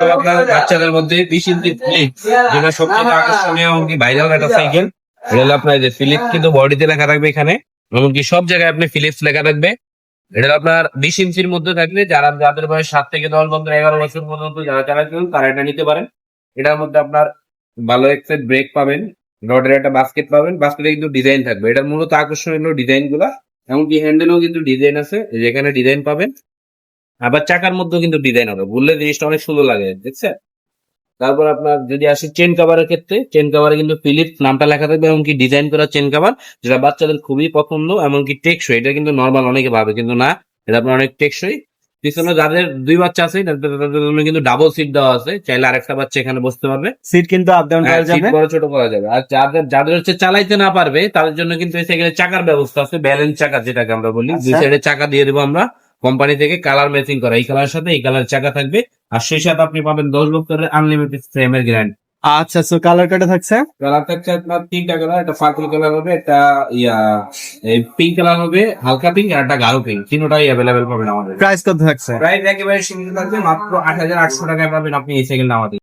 তো আপনার বাচ্চাদের মধ্যে বিশ ফিলিপ যেটা সবচেয়ে আকর্ষণীয় এমনকি ভাইরাল একটা সাইকেল এটা হলো আপনার যে ফিলিপ কিন্তু বডিতে লেখা থাকবে এখানে এমনকি সব জায়গায় আপনি ফিলিপস লেখা থাকবে। এটা আপনার বিশ ইঞ্চির মধ্যে থাকবে যারা যাদের বয়স সাত থেকে দশ বছর এগারো বছর পর্যন্ত যারা চালাচ্ছেন তারা এটা নিতে পারেন। এটার মধ্যে আপনার ভালো একটা ব্রেক পাবেন রডের একটা বাস্কেট পাবেন বাস্কেটে কিন্তু ডিজাইন থাকবে। এটার মূলত আকর্ষণীয় ডিজাইনগুলা এমনকি হ্যান্ডেলেও কিন্তু ডিজাইন আছে যেখানে ডিজাইন পাবেন। আবার চাকার মধ্যেও কিন্তু ডিজাইন হবে। বললে জিনিসটা অনেক সুন্দর লাগে দেখছেন? তারপর আপনার যদি আসি চেন কাভারের ক্ষেত্রে চেন কাভারে কিন্তু ফিলিপ নামটা লেখা থাকবে এমনকি ডিজাইন করা চেন কাভার যেটা বাচ্চাদের খুবই পছন্দ এমনকি টেকসই। এটা কিন্তু নর্মাল অনেকে ভাবে কিন্তু না এটা আপনার অনেক টেকসই। পিছনে যাদের দুই বাচ্চা আছে তাদের জন্য কিন্তু ডাবল সিট দেওয়া আছে। চাইলে আরেকটা বাচ্চা এখানে বসতে পারবে। সিট কিন্তু আপ ডাউন হ্যাঁ, করা যাবে। বড় ছোট করা যাবে। আর যাদের যাদের হচ্ছে চালাইতে না পারবে তাদের জন্য কিন্তু এই চাকার ব্যবস্থা আছে ব্যালেন্স চাকা যেটাকে আমরা বলি। দুই আচ্ছা। সাইডে চাকা দিয়ে দেবো আমরা। কোম্পানি থেকে কালার ম্যাচিং করা। এই কালার সাথে এই কালার চাকা থাকবে। আর সেই সাথে আপনি পাবেন দশ বছরের আনলিমিটেড ফ্রেমের গ্যারান্টি আচ্ছা সো কালার কাটা থাকছে? কালার থাকছে আপনার তিনটা কালার একটা পার্পল কালার হবে একটা ইয়া পিঙ্ক কালার হবে হালকা পিঙ্ক আর একটা গাঢ় পিঙ্ক তিনটাই অ্যাভেলেবেল পাবেন আমাদের। প্রাইস কত থাকছে? প্রাইস একেবারে সীমিত থাকবে মাত্র আট হাজার আটশো টাকায় পাবেন আপনি এই সাইকেলটা আমাদের।